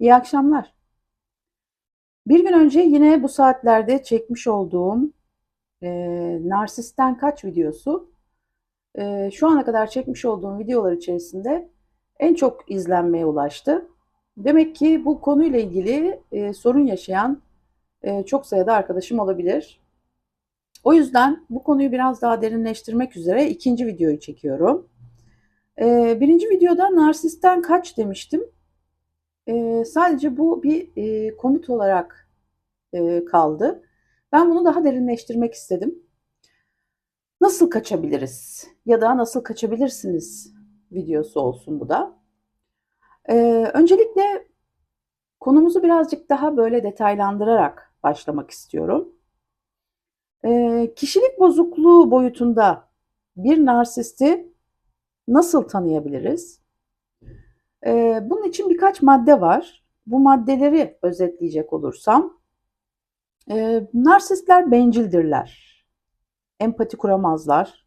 İyi akşamlar. Bir gün önce yine bu saatlerde çekmiş olduğum e, Narsisten Kaç videosu e, şu ana kadar çekmiş olduğum videolar içerisinde en çok izlenmeye ulaştı. Demek ki bu konuyla ilgili e, sorun yaşayan e, çok sayıda arkadaşım olabilir. O yüzden bu konuyu biraz daha derinleştirmek üzere ikinci videoyu çekiyorum. E, birinci videoda narsisten kaç demiştim. E, sadece bu bir e, komut olarak e, kaldı. Ben bunu daha derinleştirmek istedim. Nasıl kaçabiliriz ya da nasıl kaçabilirsiniz videosu olsun bu da. E, öncelikle konumuzu birazcık daha böyle detaylandırarak başlamak istiyorum. E, kişilik bozukluğu boyutunda bir narsisti nasıl tanıyabiliriz? Ee, bunun için birkaç madde var. Bu maddeleri özetleyecek olursam, e, narsistler bencildirler, empati kuramazlar.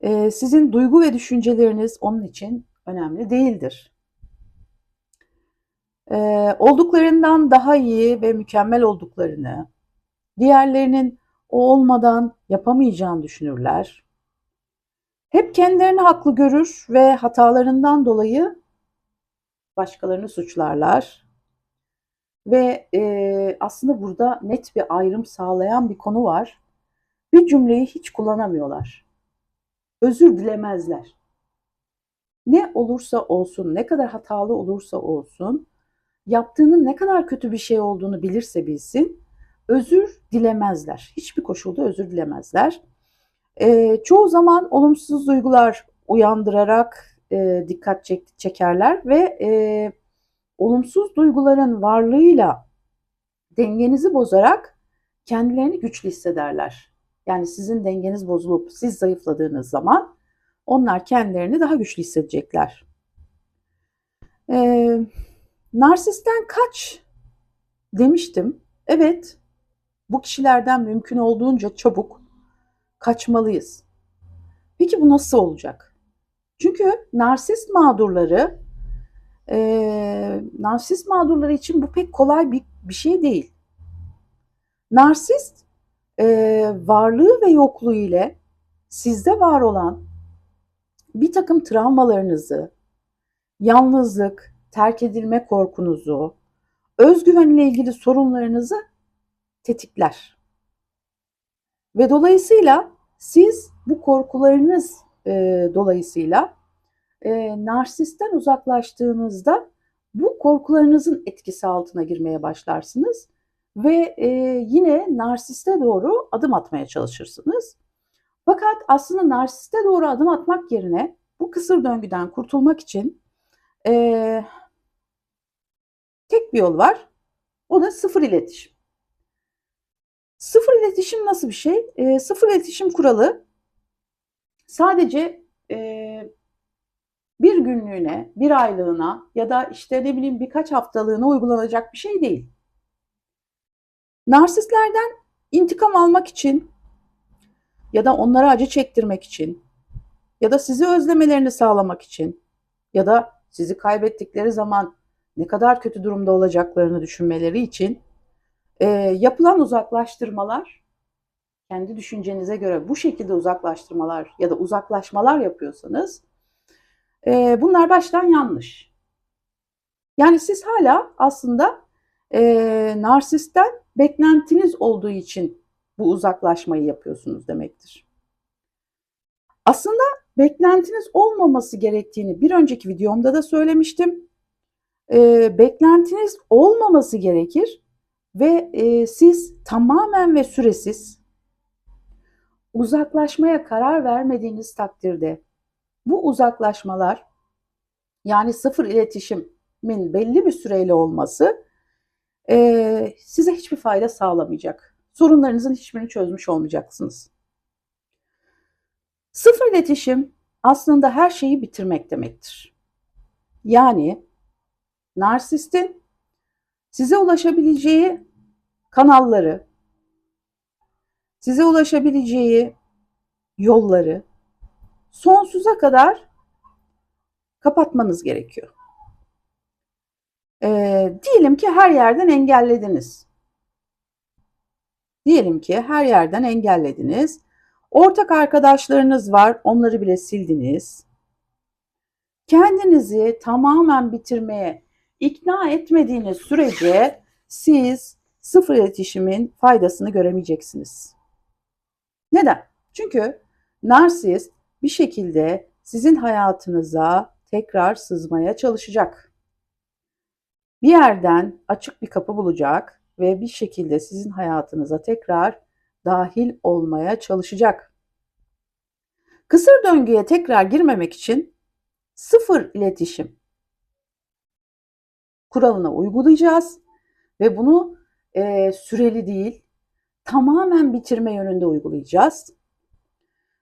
E, sizin duygu ve düşünceleriniz onun için önemli değildir. Olduklarından daha iyi ve mükemmel olduklarını, diğerlerinin o olmadan yapamayacağını düşünürler. Hep kendilerini haklı görür ve hatalarından dolayı başkalarını suçlarlar. Ve e, aslında burada net bir ayrım sağlayan bir konu var. Bir cümleyi hiç kullanamıyorlar. Özür dilemezler. Ne olursa olsun, ne kadar hatalı olursa olsun, yaptığının ne kadar kötü bir şey olduğunu bilirse bilsin, özür dilemezler. Hiçbir koşulda özür dilemezler. E, çoğu zaman olumsuz duygular uyandırarak e, dikkat çek, çekerler ve e, olumsuz duyguların varlığıyla dengenizi bozarak kendilerini güçlü hissederler. Yani sizin dengeniz bozulup siz zayıfladığınız zaman onlar kendilerini daha güçlü hissedecekler. Ee, narsisten kaç demiştim. Evet, bu kişilerden mümkün olduğunca çabuk kaçmalıyız. Peki bu nasıl olacak? Çünkü narsist mağdurları, e, narsist mağdurları için bu pek kolay bir, bir şey değil. Narsist e, varlığı ve yokluğu ile sizde var olan bir takım travmalarınızı, yalnızlık, terk edilme korkunuzu, özgüven ile ilgili sorunlarınızı tetikler. Ve dolayısıyla siz bu korkularınız e, dolayısıyla e, narsisten uzaklaştığınızda bu korkularınızın etkisi altına girmeye başlarsınız ve e, yine narsiste doğru adım atmaya çalışırsınız. Fakat aslında narsiste doğru adım atmak yerine bu kısır döngüden kurtulmak için e, tek bir yol var. O da sıfır iletişim. Sıfır iletişim nasıl bir şey? E, sıfır iletişim kuralı sadece e, bir günlüğüne, bir aylığına ya da işte ne bileyim birkaç haftalığına uygulanacak bir şey değil. Narsistlerden intikam almak için ya da onlara acı çektirmek için ya da sizi özlemelerini sağlamak için ya da sizi kaybettikleri zaman ne kadar kötü durumda olacaklarını düşünmeleri için e, yapılan uzaklaştırmalar kendi düşüncenize göre bu şekilde uzaklaştırmalar ya da uzaklaşmalar yapıyorsanız e, bunlar baştan yanlış. Yani siz hala aslında e, narsisten beklentiniz olduğu için bu uzaklaşmayı yapıyorsunuz demektir. Aslında beklentiniz olmaması gerektiğini bir önceki videomda da söylemiştim. E, beklentiniz olmaması gerekir ve e, siz tamamen ve süresiz uzaklaşmaya karar vermediğiniz takdirde bu uzaklaşmalar yani sıfır iletişimin belli bir süreyle olması e, size hiçbir fayda sağlamayacak. Sorunlarınızın hiçbirini çözmüş olmayacaksınız. Sıfır iletişim aslında her şeyi bitirmek demektir. Yani narsistin size ulaşabileceği kanalları, size ulaşabileceği yolları sonsuza kadar kapatmanız gerekiyor. Ee, diyelim ki her yerden engellediniz. Diyelim ki her yerden engellediniz. Ortak arkadaşlarınız var, onları bile sildiniz. Kendinizi tamamen bitirmeye ikna etmediğiniz sürece siz sıfır iletişimin faydasını göremeyeceksiniz. Neden? Çünkü narsist bir şekilde sizin hayatınıza tekrar sızmaya çalışacak. Bir yerden açık bir kapı bulacak ve bir şekilde sizin hayatınıza tekrar dahil olmaya çalışacak. Kısır döngüye tekrar girmemek için sıfır iletişim kuralına uygulayacağız ve bunu e, süreli değil tamamen bitirme yönünde uygulayacağız.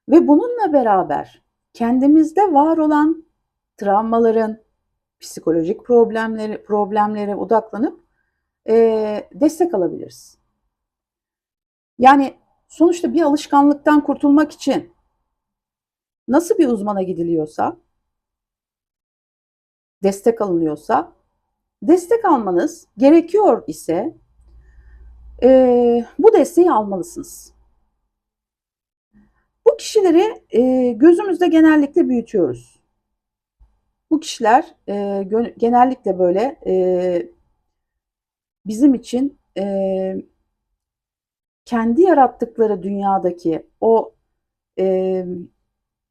Ve bununla beraber kendimizde var olan travmaların, psikolojik problemleri, problemlere odaklanıp e, destek alabiliriz. Yani sonuçta bir alışkanlıktan kurtulmak için nasıl bir uzmana gidiliyorsa, destek alınıyorsa, destek almanız gerekiyor ise e, bu desteği almalısınız. Bu kişileri e, gözümüzde genellikle büyütüyoruz. Bu kişiler e, genellikle böyle e, bizim için e, kendi yarattıkları dünyadaki o e,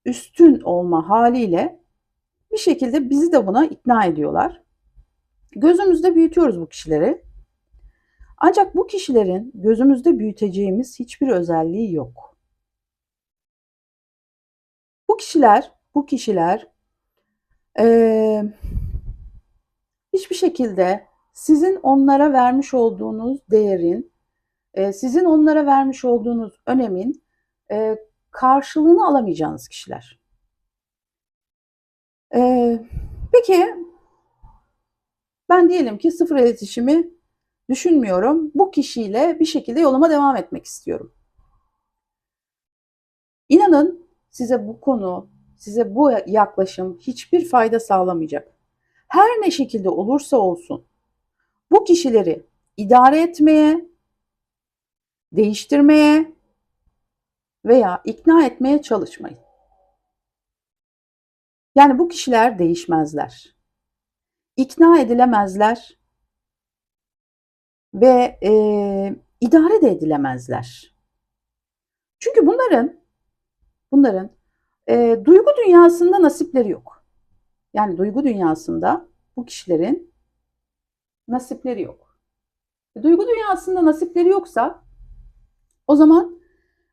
üstün olma haliyle bir şekilde bizi de buna ikna ediyorlar. Gözümüzde büyütüyoruz bu kişileri. Ancak bu kişilerin gözümüzde büyüteceğimiz hiçbir özelliği yok. Bu kişiler, bu kişiler e, hiçbir şekilde sizin onlara vermiş olduğunuz değerin, e, sizin onlara vermiş olduğunuz önemin e, karşılığını alamayacağınız kişiler. E, peki ben diyelim ki sıfır iletişimi düşünmüyorum. Bu kişiyle bir şekilde yoluma devam etmek istiyorum. İnanın size bu konu, size bu yaklaşım hiçbir fayda sağlamayacak. Her ne şekilde olursa olsun bu kişileri idare etmeye, değiştirmeye veya ikna etmeye çalışmayın. Yani bu kişiler değişmezler. İkna edilemezler ve e, idare de edilemezler. Çünkü bunların bunların e, duygu dünyasında nasipleri yok. Yani duygu dünyasında bu kişilerin nasipleri yok. E, duygu dünyasında nasipleri yoksa o zaman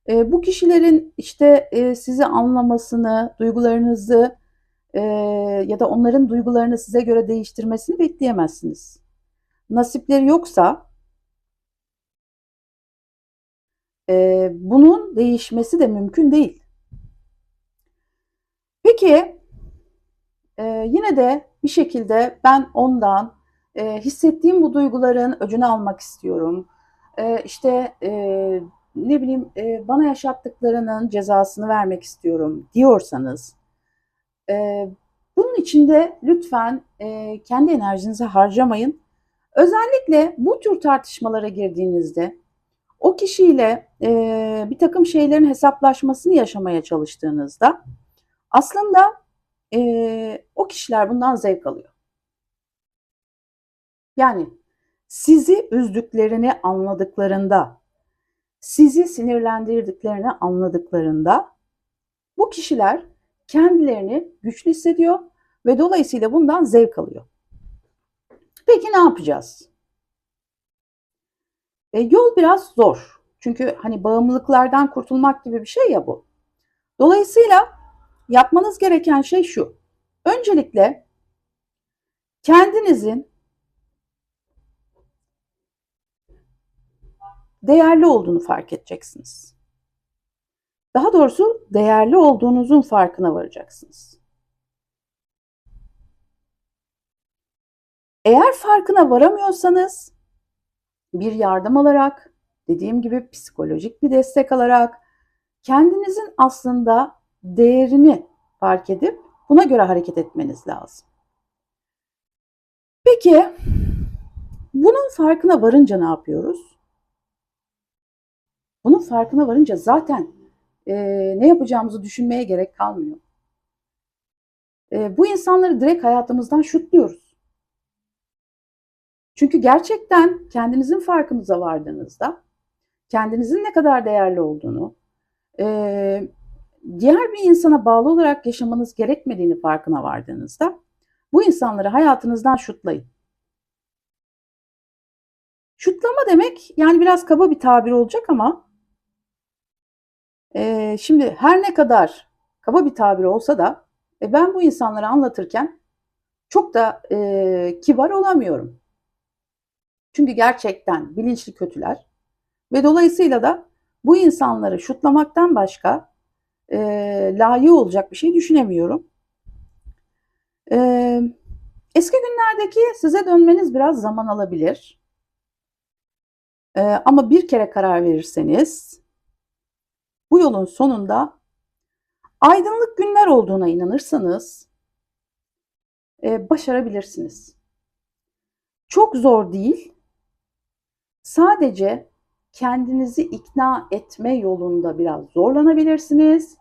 e, bu kişilerin işte e, sizi anlamasını, duygularınızı e, ya da onların duygularını size göre değiştirmesini bekleyemezsiniz. Nasipleri yoksa e, bunun değişmesi de mümkün değil. Peki e, yine de bir şekilde ben ondan e, hissettiğim bu duyguların öcünü almak istiyorum. E, işte e, ne bileyim e, bana yaşattıklarının cezasını vermek istiyorum diyorsanız e, bunun içinde lütfen e, kendi enerjinizi harcamayın. Özellikle bu tür tartışmalara girdiğinizde o kişiyle e, bir takım şeylerin hesaplaşmasını yaşamaya çalıştığınızda aslında e, o kişiler bundan zevk alıyor. Yani sizi üzdüklerini anladıklarında, sizi sinirlendirdiklerini anladıklarında bu kişiler kendilerini güçlü hissediyor ve dolayısıyla bundan zevk alıyor. Peki ne yapacağız? E, yol biraz zor. Çünkü hani bağımlılıklardan kurtulmak gibi bir şey ya bu. Dolayısıyla yapmanız gereken şey şu. Öncelikle kendinizin değerli olduğunu fark edeceksiniz. Daha doğrusu değerli olduğunuzun farkına varacaksınız. Eğer farkına varamıyorsanız bir yardım alarak, dediğim gibi psikolojik bir destek alarak kendinizin aslında değerini fark edip buna göre hareket etmeniz lazım. Peki Bunun farkına varınca ne yapıyoruz? Bunun farkına varınca zaten e, ne yapacağımızı düşünmeye gerek kalmıyor. E, bu insanları direkt hayatımızdan şutluyoruz. Çünkü gerçekten kendinizin farkınıza vardığınızda, kendinizin ne kadar değerli olduğunu, diğer bir insana bağlı olarak yaşamanız gerekmediğini farkına vardığınızda, bu insanları hayatınızdan şutlayın. Şutlama demek yani biraz kaba bir tabir olacak ama e, şimdi her ne kadar kaba bir tabir olsa da e, ben bu insanları anlatırken çok da e, kibar olamıyorum. Çünkü gerçekten bilinçli kötüler ve dolayısıyla da bu insanları şutlamaktan başka e, layığı olacak bir şey düşünemiyorum. E, eski günlerdeki size dönmeniz biraz zaman alabilir. E, ama bir kere karar verirseniz bu yolun sonunda aydınlık günler olduğuna inanırsanız e, başarabilirsiniz. Çok zor değil. Sadece kendinizi ikna etme yolunda biraz zorlanabilirsiniz.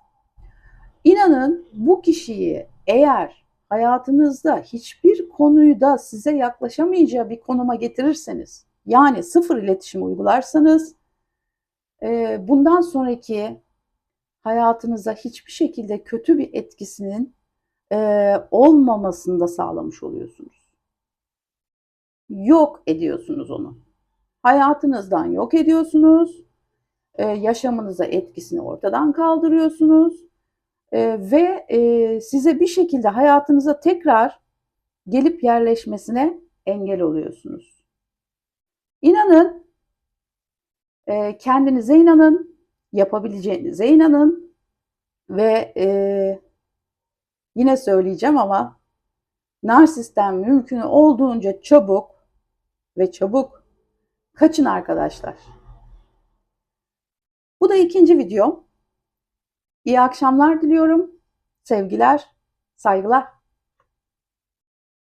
İnanın bu kişiyi eğer hayatınızda hiçbir konuyu da size yaklaşamayacağı bir konuma getirirseniz, yani sıfır iletişim uygularsanız, e, bundan sonraki hayatınıza hiçbir şekilde kötü bir etkisinin e, olmamasını da sağlamış oluyorsunuz. Yok ediyorsunuz onu. Hayatınızdan yok ediyorsunuz. E, yaşamınıza etkisini ortadan kaldırıyorsunuz. E, ve e, size bir şekilde hayatınıza tekrar gelip yerleşmesine engel oluyorsunuz. İnanın, e, kendinize inanın, yapabileceğinize inanın ve e, yine söyleyeceğim ama narsisten mümkün olduğunca çabuk ve çabuk kaçın arkadaşlar. Bu da ikinci videom. İyi akşamlar diliyorum. Sevgiler, saygılar.